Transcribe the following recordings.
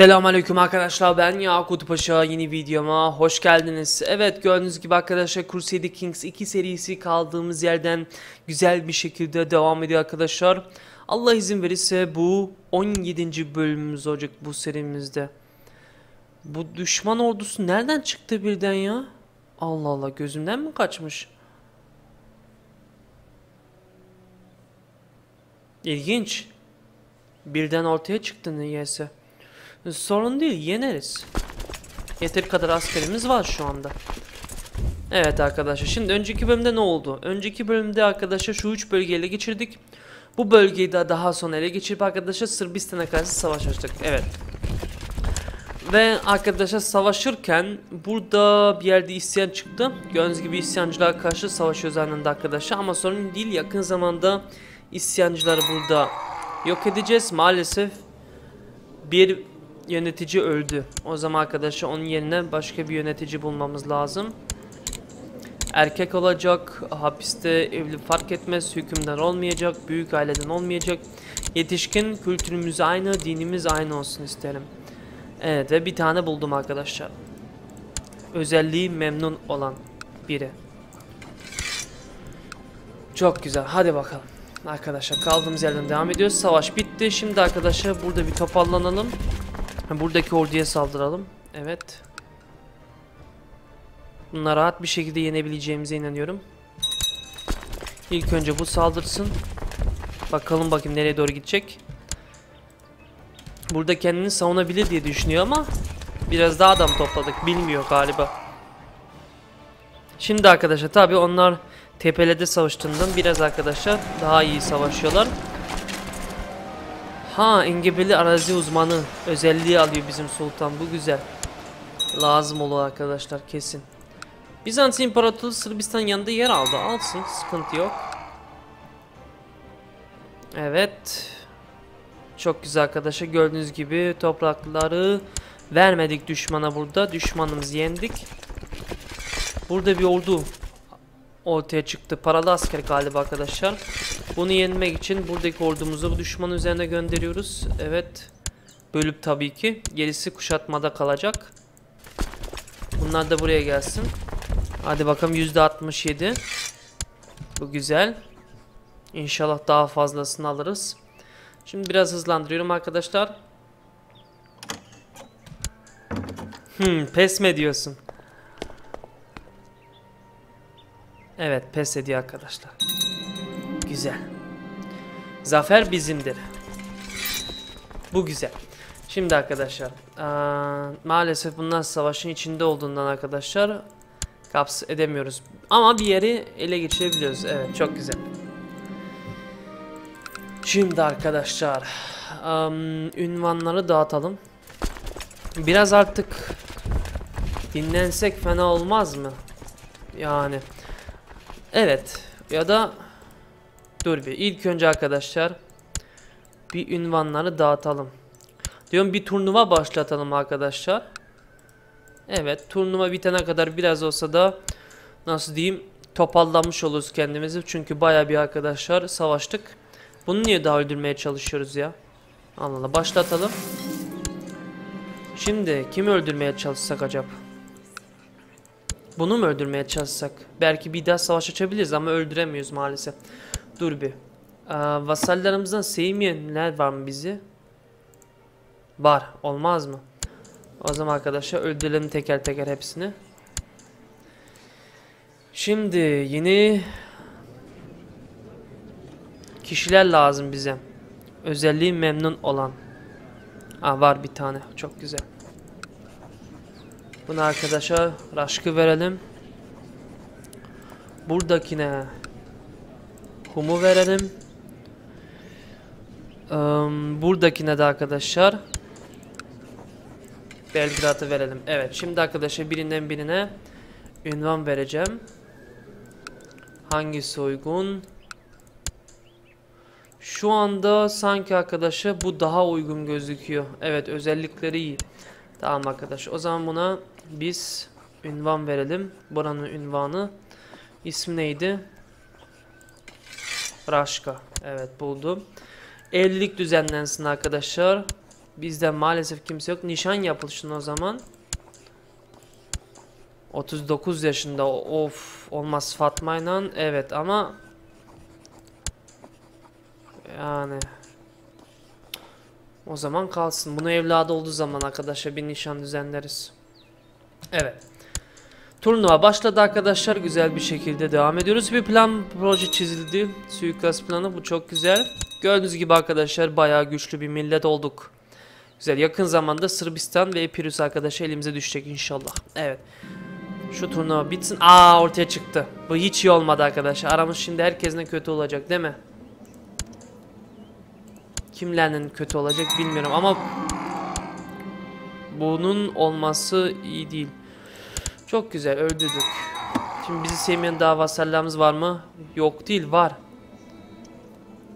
Selamünaleyküm arkadaşlar ben Yakut Paşa yeni videoma hoş geldiniz. Evet gördüğünüz gibi arkadaşlar Crusader Kings 2 serisi kaldığımız yerden güzel bir şekilde devam ediyor arkadaşlar. Allah izin verirse bu 17. bölümümüz olacak bu serimizde. Bu düşman ordusu nereden çıktı birden ya? Allah Allah gözümden mi kaçmış? İlginç. Birden ortaya çıktı niyeyse. Sorun değil yeneriz. Yeteri kadar askerimiz var şu anda. Evet arkadaşlar şimdi önceki bölümde ne oldu? Önceki bölümde arkadaşlar şu üç bölgeyi ele geçirdik. Bu bölgeyi de daha sonra ele geçirip arkadaşlar Sırbistan'a karşı savaş açtık. Evet. Ve arkadaşlar savaşırken burada bir yerde isyan çıktı. Gördüğünüz gibi isyancılara karşı savaşıyoruz anında arkadaşlar. Ama sorun değil yakın zamanda isyancıları burada yok edeceğiz. Maalesef bir yönetici öldü. O zaman arkadaşlar onun yerine başka bir yönetici bulmamız lazım. Erkek olacak, hapiste evli fark etmez, hükümdar olmayacak, büyük aileden olmayacak. Yetişkin kültürümüz aynı, dinimiz aynı olsun isterim. Evet ve bir tane buldum arkadaşlar. Özelliği memnun olan biri. Çok güzel. Hadi bakalım. Arkadaşlar kaldığımız yerden devam ediyoruz. Savaş bitti. Şimdi arkadaşlar burada bir toparlanalım. Buradaki orduya saldıralım. Evet. Bunları rahat bir şekilde yenebileceğimize inanıyorum. İlk önce bu saldırsın. Bakalım bakayım nereye doğru gidecek. Burada kendini savunabilir diye düşünüyor ama biraz daha adam topladık. Bilmiyor galiba. Şimdi arkadaşlar tabi onlar tepelerde savaştığından biraz arkadaşlar daha iyi savaşıyorlar. Ha engebeli arazi uzmanı özelliği alıyor bizim sultan bu güzel. Lazım olur arkadaşlar kesin. Bizans İmparatorluğu Sırbistan yanında yer aldı alsın sıkıntı yok. Evet. Çok güzel arkadaşlar gördüğünüz gibi toprakları vermedik düşmana burada. Düşmanımızı yendik. Burada bir ordu ortaya çıktı. Paralı asker galiba arkadaşlar. Bunu yenmek için buradaki ordumuzu bu düşman üzerine gönderiyoruz. Evet. Bölüp tabii ki. Gerisi kuşatmada kalacak. Bunlar da buraya gelsin. Hadi bakalım %67. Bu güzel. İnşallah daha fazlasını alırız. Şimdi biraz hızlandırıyorum arkadaşlar. Hmm, pes mi diyorsun? Evet pes ediyor arkadaşlar. Güzel. Zafer bizimdir. Bu güzel. Şimdi arkadaşlar aa, maalesef bunlar savaşın içinde olduğundan arkadaşlar kaps edemiyoruz. Ama bir yeri ele geçirebiliyoruz. Evet çok güzel. Şimdi arkadaşlar um, ünvanları dağıtalım. Biraz artık dinlensek fena olmaz mı? Yani evet ya da dur bir ilk önce arkadaşlar bir ünvanları dağıtalım. Diyorum bir turnuva başlatalım arkadaşlar. Evet turnuva bitene kadar biraz olsa da nasıl diyeyim toparlanmış oluruz kendimizi. Çünkü baya bir arkadaşlar savaştık. Bunu niye daha öldürmeye çalışıyoruz ya? Allah Allah başlatalım. Şimdi kimi öldürmeye çalışsak acaba? Bunu mu öldürmeye çalışsak? Belki bir daha savaş açabiliriz ama öldüremiyoruz maalesef. Dur bir. Aa, vasallarımızdan sevmeyenler var mı bizi? Var. Olmaz mı? O zaman arkadaşlar öldürelim teker teker hepsini. Şimdi yeni kişiler lazım bize. Özelliği memnun olan. Aa, var bir tane. Çok güzel. Bunu arkadaşa raşkı verelim. Buradakine kumu verelim. Um, buradakine de arkadaşlar Belgrad'ı verelim. Evet şimdi arkadaşlar birinden birine ünvan vereceğim. Hangisi uygun? Şu anda sanki arkadaşlar bu daha uygun gözüküyor. Evet özellikleri iyi. Tamam arkadaş. O zaman buna biz ünvan verelim. Buranın ünvanı. İsmi neydi? Raşka. Evet buldum. Evlilik düzenlensin arkadaşlar. Bizde maalesef kimse yok. Nişan yapılışın o zaman. 39 yaşında. Of olmaz Fatma'yla. Evet ama yani o zaman kalsın. Bunu evladı olduğu zaman arkadaşlar bir nişan düzenleriz. Evet. Turnuva başladı arkadaşlar. Güzel bir şekilde devam ediyoruz. Bir plan proje çizildi. Suikast planı bu çok güzel. Gördüğünüz gibi arkadaşlar bayağı güçlü bir millet olduk. Güzel. Yakın zamanda Sırbistan ve Epirus arkadaşı elimize düşecek inşallah. Evet. Şu turnuva bitsin. Aa ortaya çıktı. Bu hiç iyi olmadı arkadaşlar. Aramız şimdi herkesin kötü olacak değil mi? Kimlerinin kötü olacak bilmiyorum ama bunun olması iyi değil. Çok güzel öldürdük. Şimdi bizi sevmeyen daha vasallarımız var mı? Yok değil var.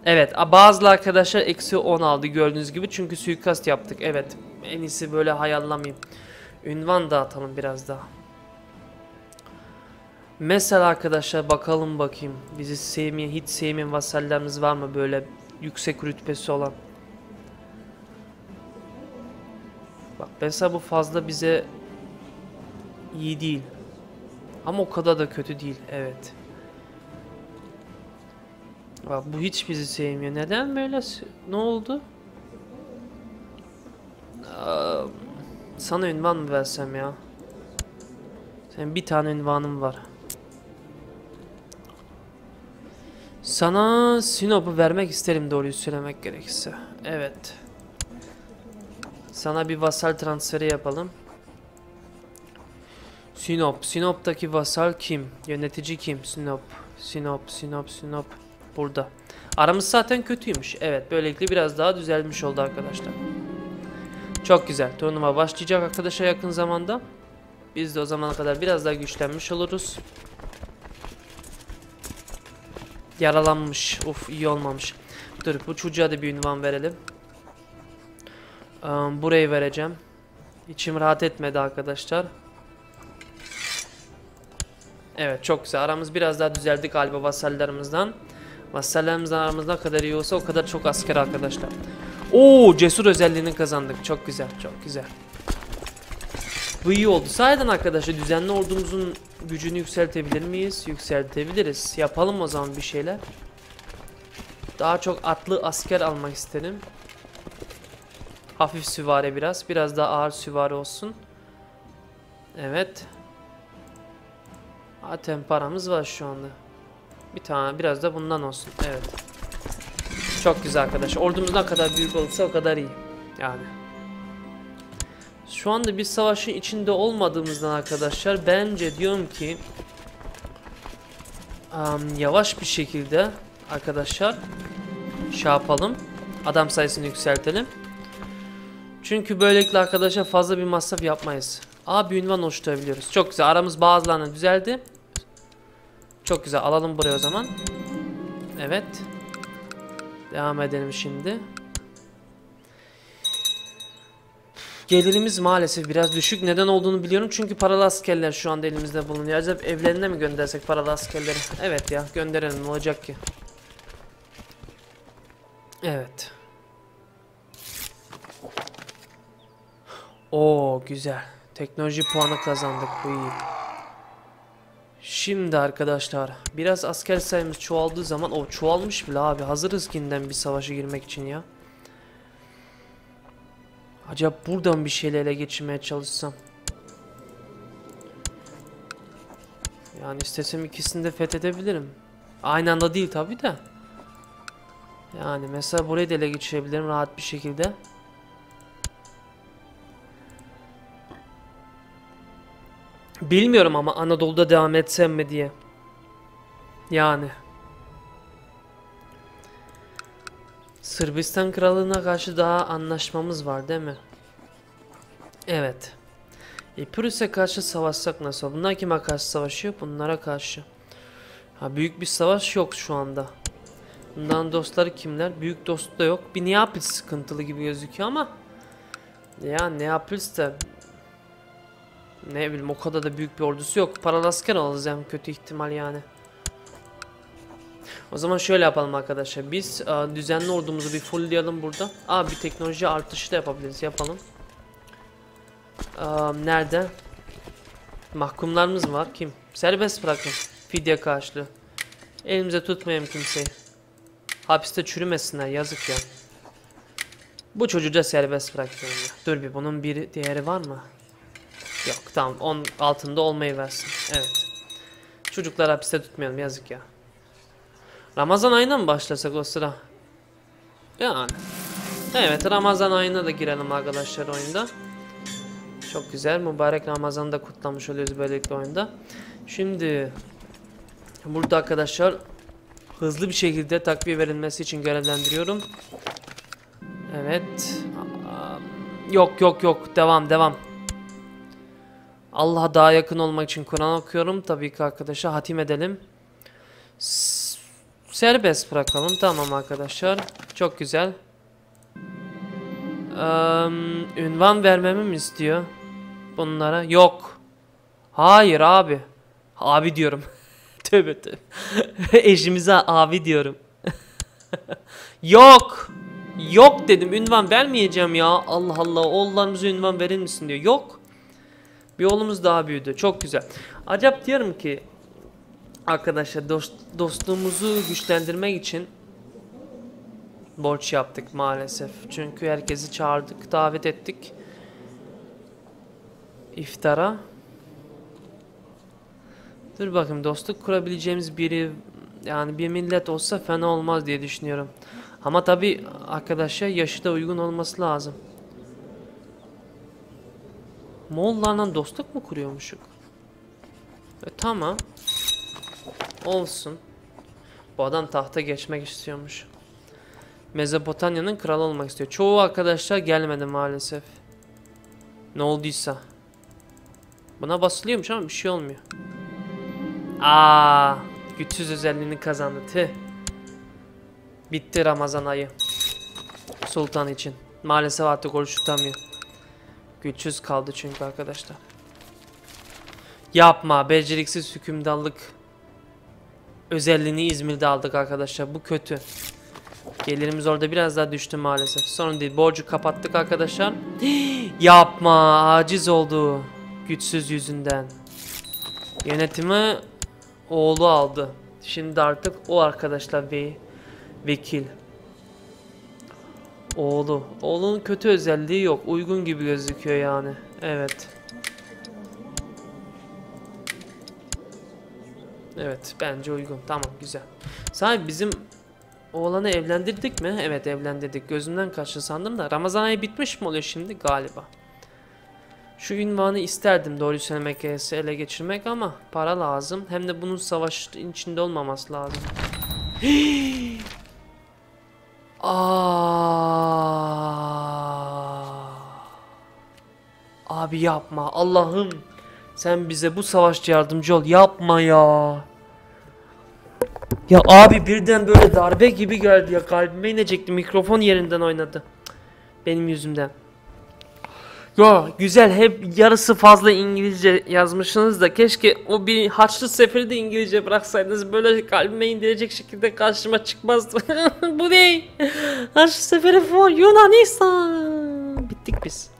Evet bazı arkadaşlar eksi 10 aldı gördüğünüz gibi çünkü suikast yaptık. Evet en iyisi böyle hayallamayayım. Ünvan dağıtalım biraz daha. Mesela arkadaşlar bakalım bakayım. Bizi sevmeyen hiç sevmeyen vasallarımız var mı böyle yüksek rütbesi olan. Bak mesela bu fazla bize iyi değil. Ama o kadar da kötü değil. Evet. Bak bu hiç bizi sevmiyor. Neden böyle? Ne oldu? Sana ünvan mı versem ya? Senin bir tane ünvanım var. Sana Sinop'u vermek isterim doğruyu söylemek gerekirse. Evet. Sana bir vasal transferi yapalım. Sinop. Sinop'taki vasal kim? Yönetici kim? Sinop. Sinop, Sinop, Sinop. Burada. Aramız zaten kötüymüş. Evet, böylelikle biraz daha düzelmiş oldu arkadaşlar. Çok güzel. Turnuva başlayacak arkadaşlar yakın zamanda. Biz de o zamana kadar biraz daha güçlenmiş oluruz. Yaralanmış. Uf iyi olmamış. Dur bu çocuğa da bir ünvan verelim. Um, burayı vereceğim. İçim rahat etmedi arkadaşlar. Evet çok güzel. Aramız biraz daha düzeldi galiba vasallarımızdan. Vasallarımızdan aramızda kadar iyi olsa o kadar çok asker arkadaşlar. Oo cesur özelliğini kazandık. Çok güzel çok güzel. Bu iyi oldu. Sahiden arkadaşlar düzenli ordumuzun gücünü yükseltebilir miyiz? Yükseltebiliriz. Yapalım o zaman bir şeyler. Daha çok atlı asker almak isterim. Hafif süvari biraz. Biraz daha ağır süvari olsun. Evet. Zaten paramız var şu anda. Bir tane biraz da bundan olsun. Evet. Çok güzel arkadaşlar. Ordumuz ne kadar büyük olursa o kadar iyi. Yani. Şu anda bir savaşın içinde olmadığımızdan arkadaşlar bence diyorum ki um, yavaş bir şekilde arkadaşlar şey yapalım. Adam sayısını yükseltelim. Çünkü böylelikle arkadaşlar fazla bir masraf yapmayız. A bir ünvan oluşturabiliyoruz. Çok güzel. Aramız bazılarına düzeldi. Çok güzel. Alalım buraya o zaman. Evet. Devam edelim şimdi. Gelirimiz maalesef biraz düşük. Neden olduğunu biliyorum. Çünkü paralı askerler şu anda elimizde bulunuyor. Acaba evlerine mi göndersek paralı askerleri? Evet ya gönderelim. Ne olacak ki? Evet. Oo güzel. Teknoloji puanı kazandık. Bu iyi. Şimdi arkadaşlar biraz asker sayımız çoğaldığı zaman o çoğalmış bile abi hazırız kinden bir savaşa girmek için ya. Acaba buradan bir şeyle ele geçirmeye çalışsam. Yani istesem ikisini de fethedebilirim. Aynı anda değil tabi de. Yani mesela burayı da ele geçirebilirim rahat bir şekilde. Bilmiyorum ama Anadolu'da devam etsem mi diye. Yani. Sırbistan krallığına karşı daha anlaşmamız var değil mi? Evet. E, karşı savaşsak nasıl? Bunlar kime karşı savaşıyor? Bunlara karşı. Ha büyük bir savaş yok şu anda. Bundan dostları kimler? Büyük dostu da yok. Bir Neapels sıkıntılı gibi gözüküyor ama ya Neapels de ne bileyim o kadar da büyük bir ordusu yok. Paralı asker yani kötü ihtimal yani. O zaman şöyle yapalım arkadaşlar. Biz e, düzenli ordumuzu bir fullleyelim burada. Aa bir teknoloji artışı da yapabiliriz. Yapalım. E, nerede? Mahkumlarımız var. Kim? Serbest bırakın. Fidye karşılığı. Elimize tutmayalım kimseyi. Hapiste çürümesinler. Yazık ya. Bu çocuğu da serbest bırakıyorum ya. Dur bir bunun bir değeri var mı? Yok tamam. 10 altında olmayı versin. Evet. Çocuklar hapiste tutmayalım. Yazık ya. Ramazan ayına mı başlasak o sıra? Yani. Evet Ramazan ayına da girelim arkadaşlar oyunda. Çok güzel. Mübarek Ramazan'ı da kutlamış oluyoruz böylelikle oyunda. Şimdi burada arkadaşlar hızlı bir şekilde takviye verilmesi için görevlendiriyorum. Evet. Yok yok yok. Devam devam. Allah'a daha yakın olmak için Kur'an okuyorum. Tabii ki arkadaşlar hatim edelim. Serbest bırakalım. Tamam arkadaşlar. Çok güzel. Eee, ünvan vermemi mi istiyor? Bunlara. Yok. Hayır abi. Abi diyorum. tövbe tövbe. Eşimize abi diyorum. Yok. Yok dedim. Ünvan vermeyeceğim ya. Allah Allah. Oğullarımıza ünvan verir misin diyor. Yok. Bir oğlumuz daha büyüdü. Çok güzel. Acaba diyorum ki arkadaşlar dost, dostluğumuzu güçlendirmek için borç yaptık maalesef. Çünkü herkesi çağırdık, davet ettik. İftara. Dur bakayım dostluk kurabileceğimiz biri yani bir millet olsa fena olmaz diye düşünüyorum. Ama tabi arkadaşlar yaşı da uygun olması lazım. Moğollarla dostluk mu kuruyormuşuk? E, tamam. Olsun. Bu adam tahta geçmek istiyormuş. Mezopotamya'nın kralı olmak istiyor. Çoğu arkadaşlar gelmedi maalesef. Ne olduysa. Buna basılıyormuş ama bir şey olmuyor. Aa, güçsüz özelliğini kazandı. Tüh. Bitti Ramazan ayı. Sultan için. Maalesef artık oruç tutamıyor. Güçsüz kaldı çünkü arkadaşlar. Yapma. Beceriksiz hükümdarlık özelliğini İzmir'de aldık arkadaşlar. Bu kötü. Gelirimiz orada biraz daha düştü maalesef. Sorun değil. Borcu kapattık arkadaşlar. Yapma. Aciz oldu. Güçsüz yüzünden. Yönetimi oğlu aldı. Şimdi artık o arkadaşlar ve vekil. Oğlu. Oğlunun kötü özelliği yok. Uygun gibi gözüküyor yani. Evet. Evet bence uygun. Tamam güzel. Sahi bizim oğlanı evlendirdik mi? Evet evlendirdik. Gözümden kaçtı sandım da. Ramazan ayı bitmiş mi oluyor şimdi? Galiba. Şu ünvanı isterdim doğru söylemek gerekirse ele geçirmek ama para lazım. Hem de bunun savaş içinde olmaması lazım. Aa. Abi yapma. Allah'ım sen bize bu savaşta yardımcı ol. Yapma ya. Ya abi birden böyle darbe gibi geldi ya. Kalbime inecekti. Mikrofon yerinden oynadı. Benim yüzümden. Ya güzel hep yarısı fazla İngilizce yazmışsınız da keşke o bir Haçlı Seferi de İngilizce bıraksaydınız böyle kalbime indirecek şekilde karşıma çıkmazdı. Bu ne? Haçlı Seferi for Yunanistan. Bittik biz.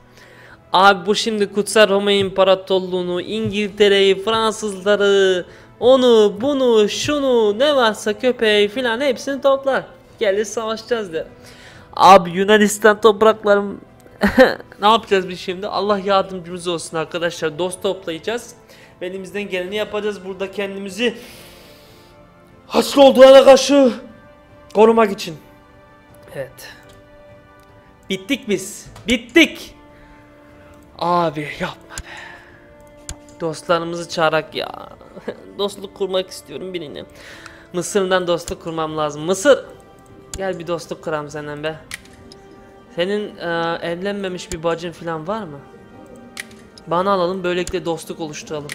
Abi bu şimdi Kutsal Roma İmparatorluğunu, İngiltere'yi, Fransızları, onu, bunu, şunu, ne varsa köpeği filan hepsini toplar. Gelir savaşacağız der. Abi Yunanistan topraklarım ne yapacağız biz şimdi? Allah yardımcımız olsun arkadaşlar. Dost toplayacağız. Elimizden geleni yapacağız. Burada kendimizi hasta olduğuna karşı korumak için. Evet. Bittik biz. Bittik. Abi yapma be. Dostlarımızı çağırak ya. dostluk kurmak istiyorum birine. Mısır'dan dostluk kurmam lazım. Mısır. Gel bir dostluk kuram senden be. Senin e, evlenmemiş bir bacın falan var mı? Bana alalım böylelikle dostluk oluşturalım.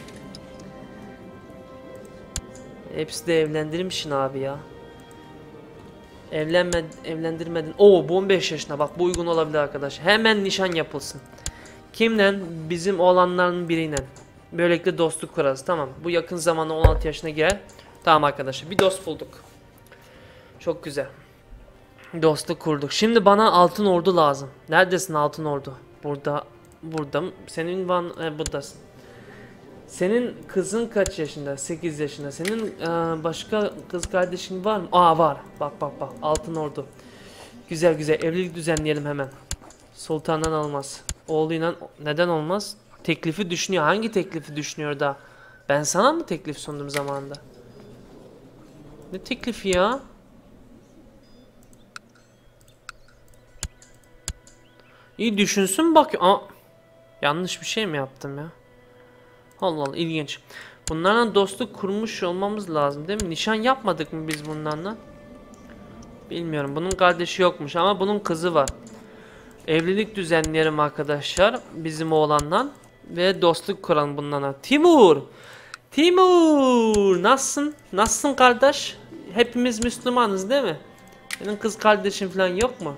Hepsi de evlendirmişsin abi ya. Evlenme, evlendirmedin. Oo bu 15 yaşına bak bu uygun olabilir arkadaş. Hemen nişan yapılsın. Kimle? Bizim oğlanların biriyle. Böylelikle dostluk kurarız. Tamam. Bu yakın zamanda 16 yaşına girer. Tamam arkadaşlar. Bir dost bulduk. Çok güzel. Dostluk kurduk. Şimdi bana altın ordu lazım. Neredesin altın ordu? Burada. Burada. Senin van e, buradasın. Senin kızın kaç yaşında? 8 yaşında. Senin e, başka kız kardeşin var mı? Aa var. Bak bak bak. Altın ordu. Güzel güzel. Evlilik düzenleyelim hemen. Sultandan olmaz. Oğluyla neden olmaz? Teklifi düşünüyor. Hangi teklifi düşünüyor da? Ben sana mı teklif sundum zamanında? Ne teklifi ya? İyi düşünsün bak. Aa, yanlış bir şey mi yaptım ya? Allah Allah ilginç. Bunlarla dostluk kurmuş olmamız lazım değil mi? Nişan yapmadık mı biz bunlarla? Bilmiyorum. Bunun kardeşi yokmuş ama bunun kızı var. Evlilik düzenleyelim arkadaşlar. Bizim oğlanla. Ve dostluk kuralım bunlarla. Timur! Timur! Nasılsın? Nasılsın kardeş? Hepimiz Müslümanız değil mi? Senin kız kardeşin falan yok mu?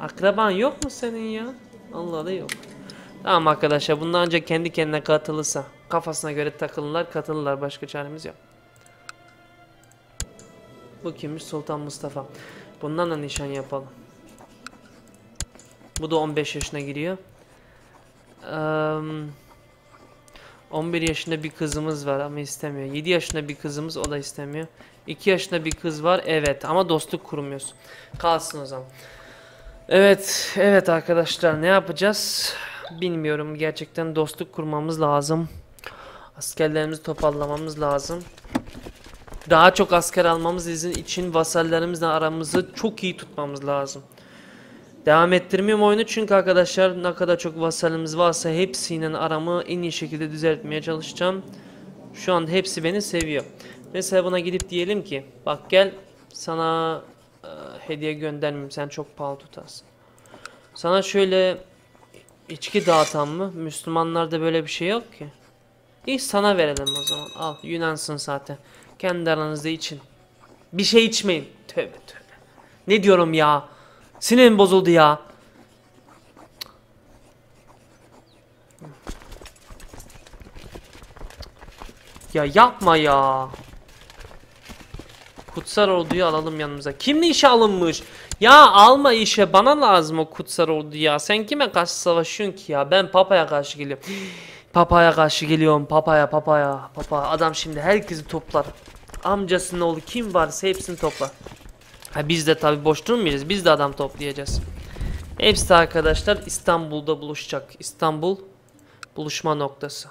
Akraban yok mu senin ya? Allah Allah yok. Tamam arkadaşlar bundan önce kendi kendine katılırsa kafasına göre takılırlar katılırlar başka çaremiz yok. Bu kimmiş? Sultan Mustafa. Bundan da nişan yapalım. Bu da 15 yaşına giriyor. Eee 11 yaşında bir kızımız var ama istemiyor. 7 yaşında bir kızımız o da istemiyor. 2 yaşında bir kız var evet ama dostluk kurmuyoruz. Kalsın o zaman. Evet, evet arkadaşlar ne yapacağız? Bilmiyorum. Gerçekten dostluk kurmamız lazım. Askerlerimizi toparlamamız lazım. Daha çok asker almamız için vasallerimizle aramızı çok iyi tutmamız lazım. Devam ettirmiyorum oyunu çünkü arkadaşlar ne kadar çok vasalimiz varsa hepsiyle aramı en iyi şekilde düzeltmeye çalışacağım. Şu an hepsi beni seviyor. Mesela buna gidip diyelim ki bak gel sana e, hediye göndermeyeyim sen çok pahalı tutarsın. Sana şöyle içki dağıtan mı? Müslümanlarda böyle bir şey yok ki. İyi sana verelim o zaman. Al Yunansın zaten. Kendi aranızda için. Bir şey içmeyin. Tövbe tövbe. Ne diyorum ya? Sinirim bozuldu ya. Ya yapma ya. Kutsal orduyu alalım yanımıza. Kimle işe alınmış? Ya alma işe bana lazım o kutsal ordu ya. Sen kime karşı savaşıyorsun ki ya? Ben papaya karşı geliyorum. Papaya karşı geliyorum. Papaya papaya. Papa adam şimdi herkesi toplar. Amcasının oğlu kim varsa hepsini toplar. Ha biz de tabi boş durmayacağız. Biz de adam toplayacağız. Hepsi arkadaşlar İstanbul'da buluşacak. İstanbul buluşma noktası.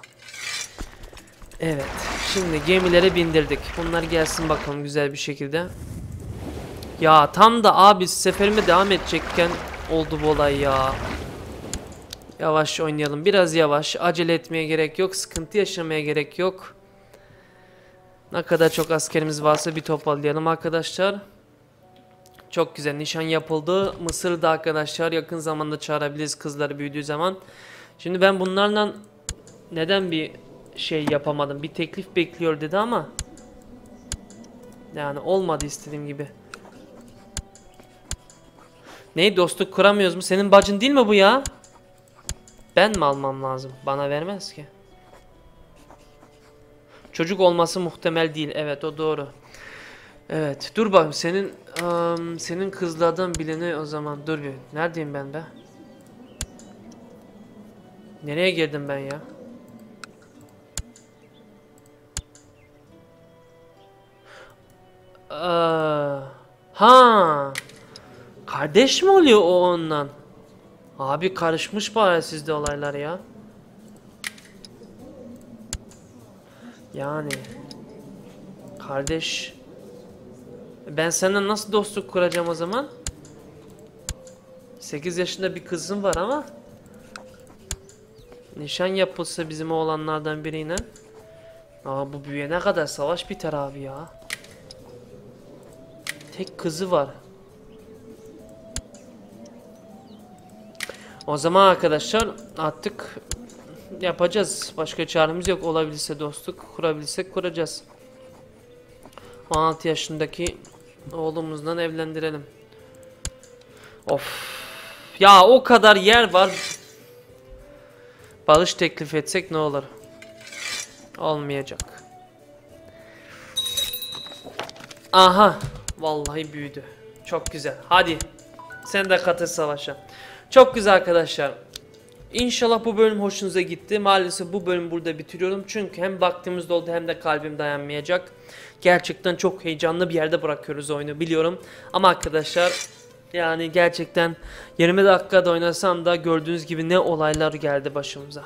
Evet. Şimdi gemilere bindirdik. Bunlar gelsin bakalım güzel bir şekilde. Ya tam da abi seferime devam edecekken oldu bu olay ya. Yavaş oynayalım. Biraz yavaş. Acele etmeye gerek yok. Sıkıntı yaşamaya gerek yok. Ne kadar çok askerimiz varsa bir toparlayalım arkadaşlar. Çok güzel. Nişan yapıldı. Mısır'da arkadaşlar yakın zamanda çağırabiliriz kızları büyüdüğü zaman. Şimdi ben bunlarla neden bir şey yapamadım. Bir teklif bekliyor dedi ama yani olmadı istediğim gibi. Neyi dostluk kuramıyoruz mu? Senin bacın değil mi bu ya? Ben mi almam lazım? Bana vermez ki. Çocuk olması muhtemel değil. Evet o doğru. Evet dur bakayım senin ım, senin kızlardan bileni o zaman dur bir. Neredeyim ben be? Nereye girdim ben ya? Aa, ha. Kardeş mi oluyor o ondan? Abi karışmış bari sizde olaylar ya. Yani kardeş ben seninle nasıl dostluk kuracağım o zaman? 8 yaşında bir kızım var ama nişan yapılsa bizim oğlanlardan biriyle Aa bu büyüyene kadar savaş biter abi ya. Tek kızı var. O zaman arkadaşlar artık yapacağız. Başka çaremiz yok. Olabilirse dostluk kurabilirsek kuracağız. 16 yaşındaki oğlumuzdan evlendirelim. Of. Ya o kadar yer var. Barış teklif etsek ne olur? Olmayacak. Aha. Vallahi büyüdü. Çok güzel. Hadi. Sen de katıl savaşa. Çok güzel arkadaşlar. İnşallah bu bölüm hoşunuza gitti. Maalesef bu bölümü burada bitiriyorum. Çünkü hem vaktimiz doldu hem de kalbim dayanmayacak. Gerçekten çok heyecanlı bir yerde bırakıyoruz oyunu biliyorum. Ama arkadaşlar yani gerçekten 20 dakikada oynasam da gördüğünüz gibi ne olaylar geldi başımıza.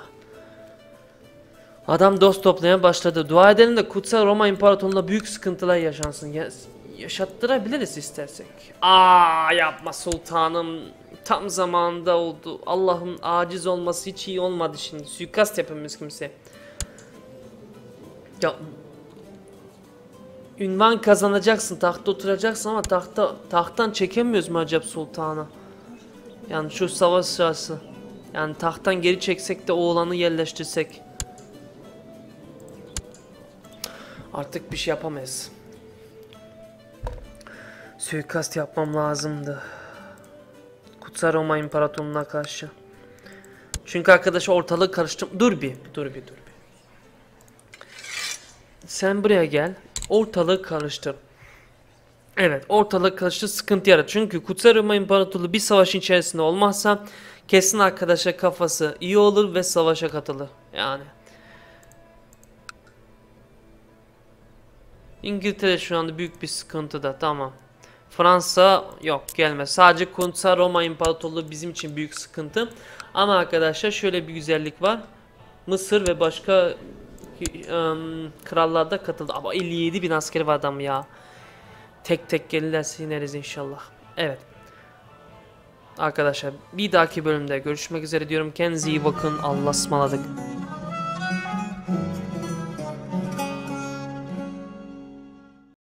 Adam dost toplamaya başladı. Dua edelim de Kutsal Roma İmparatorluğu'nda büyük sıkıntılar yaşansın. Ya, yaşattırabiliriz istersek. Aa yapma sultanım. Tam zamanında oldu. Allah'ın aciz olması hiç iyi olmadı şimdi. Suikast yapamıyoruz kimse. Ya Ünvan kazanacaksın, tahta oturacaksın ama tahta tahttan çekemiyoruz mu acaba sultanı? Yani şu savaş sırası. Yani tahttan geri çeksek de oğlanı yerleştirsek. Artık bir şey yapamayız. Suikast yapmam lazımdı. Kutsal Roma İmparatorluğu'na karşı. Çünkü arkadaş ortalığı karıştım. Dur bir, dur bir, dur bir. Sen buraya gel. Ortalığı karıştır. Evet, ortalık karıştı sıkıntı yarat. Çünkü Kutsal Roma İmparatorluğu bir savaşın içerisinde olmazsa kesin arkadaşa kafası iyi olur ve savaşa katılır. Yani. İngiltere şu anda büyük bir sıkıntıda. Tamam. Fransa yok gelmez. Sadece Kutsal Roma İmparatorluğu bizim için büyük sıkıntı. Ama arkadaşlar şöyle bir güzellik var. Mısır ve başka ım, krallarda katıldı. Ama 57 bin askeri var adam ya. Tek tek gelirlerse ineriz inşallah. Evet. Arkadaşlar bir dahaki bölümde görüşmek üzere diyorum. Kendinize iyi bakın. Allah'a ısmarladık.